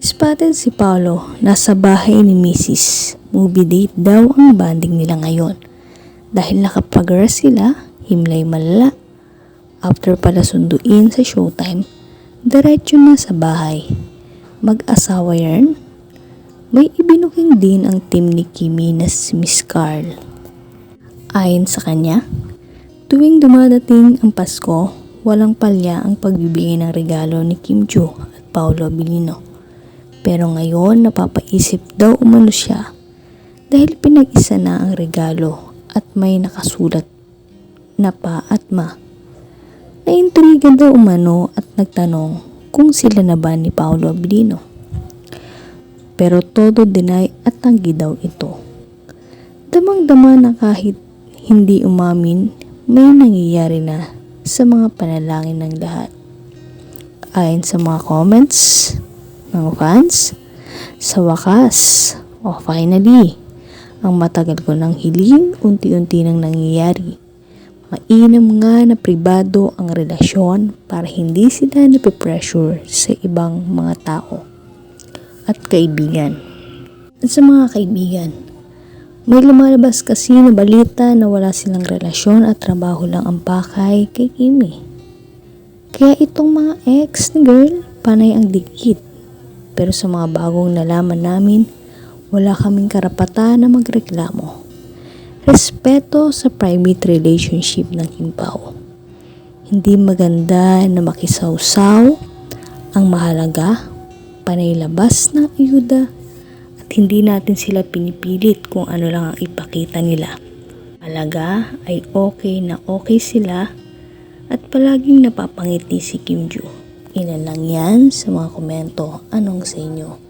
Spotted si Paolo, nasa bahay ni Mrs. Movie date daw ang banding nila ngayon. Dahil nakapag-rest sila, himlay malala. After pala sunduin sa showtime, diretso na sa bahay. Mag-asawa yan. May ibinuking din ang team ni Kimi na si Miss Carl. Ayon sa kanya, tuwing dumadating ang Pasko, walang palya ang pagbibigay ng regalo ni Kim Joo at Paolo Abilino. Pero ngayon napapaisip daw umano siya dahil pinag-isa na ang regalo at may nakasulat na pa at ma. Naintriga daw umano at nagtanong kung sila na ba ni Paolo Abilino. Pero todo deny at tanggi daw ito. Damang-dama na kahit hindi umamin, may nangyayari na sa mga panalangin ng lahat. Ayon sa mga comments ng fans, sa wakas, o finally, ang matagal ko ng hiling unti-unti nang nangyayari. Mainam nga na pribado ang relasyon para hindi sila napipressure sa ibang mga tao at kaibigan. At sa mga kaibigan, may lumalabas kasi na balita na wala silang relasyon at trabaho lang ang pakay kay Kimi. Kaya itong mga ex ni girl, panay ang dikit. Pero sa mga bagong nalaman namin, wala kaming karapatan na magreklamo. Respeto sa private relationship ng Kim Pao. Hindi maganda na makisawsaw. Ang mahalaga, panay labas ng ayuda at hindi natin sila pinipilit kung ano lang ang ipakita nila. Malaga ay okay na okay sila at palaging napapangiti si Kim Joo. Ilan lang yan sa mga komento. Anong sa inyo?